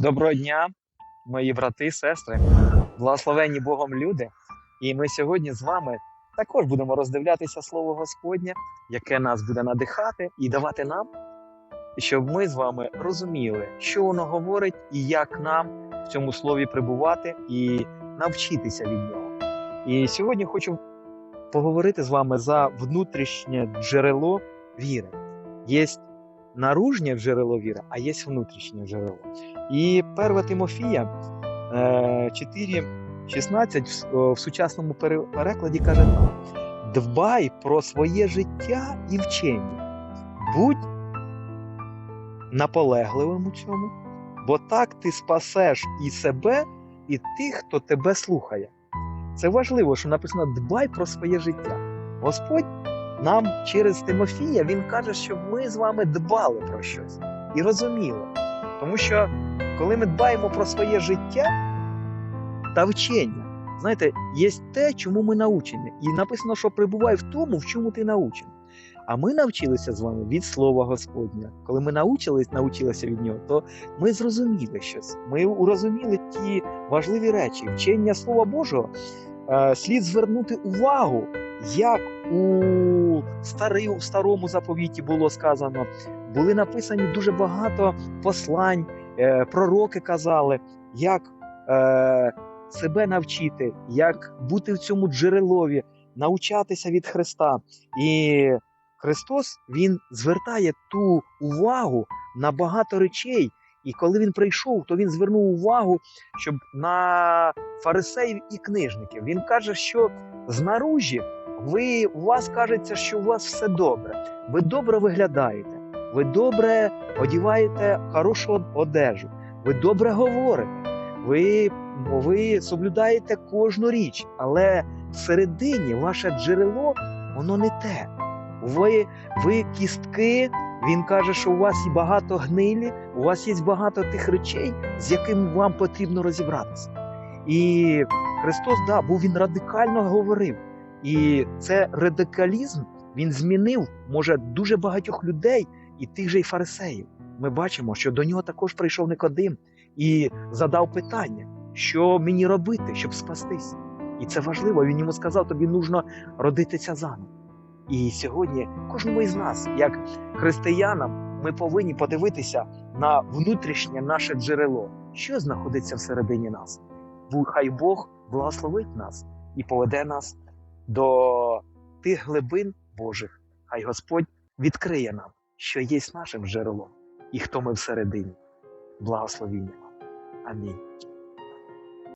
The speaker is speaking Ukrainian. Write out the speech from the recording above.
Доброго дня, мої брати сестри, благословенні Богом люди. І ми сьогодні з вами також будемо роздивлятися Слово Господнє, яке нас буде надихати і давати нам, щоб ми з вами розуміли, що воно говорить і як нам в цьому слові прибувати і навчитися від нього. І сьогодні хочу поговорити з вами за внутрішнє джерело віри. Є наружнє джерело віри, а є внутрішнє джерело. І 1 Тимофія 4,16 в, в сучасному перекладі каже дбай про своє життя і вчення, будь наполегливим у цьому, бо так ти спасеш і себе, і тих, хто тебе слухає. Це важливо, що написано дбай про своє життя. Господь нам через Тимофія він каже, щоб ми з вами дбали про щось і розуміли. Тому що коли ми дбаємо про своє життя та вчення, знаєте, є те, чому ми научені. І написано, що прибувай в тому, в чому ти научений. А ми навчилися з вами від Слова Господня. Коли ми научились, навчилися від нього, то ми зрозуміли щось. Ми урозуміли ті важливі речі. Вчення Слова Божого е, слід звернути увагу, як у старий, старому заповіті було сказано, були написані дуже багато послань, е, пророки казали, як е, себе навчити, як бути в цьому джерелові, навчатися від Христа. І Христос Він звертає ту увагу на багато речей. І коли він прийшов, то він звернув увагу, щоб на фарисеїв і книжників. Він каже, що знаружі ви у вас кажеться, що у вас все добре. Ви добре виглядаєте, ви добре одіваєте хорошу одежу, ви добре говорите, ви, ви соблюдаєте кожну річ, але всередині ваше джерело воно не те. Ви, ви кістки. Він каже, що у вас є багато гнилі, у вас є багато тих речей, з якими вам потрібно розібратися. І Христос, да, був він радикально говорив. І це радикалізм він змінив, може, дуже багатьох людей і тих же й фарисеїв. Ми бачимо, що до нього також прийшов Никодим і задав питання, що мені робити, щоб спастись. І це важливо. Він йому сказав: тобі нужно родитися заново. І сьогодні кожному із нас, як християнам, ми повинні подивитися на внутрішнє наше джерело, що знаходиться всередині нас. Хай Бог благословить нас і поведе нас до тих глибин Божих. Хай Господь відкриє нам, що є нашим джерелом і хто ми всередині. Благословіння вам. Амінь.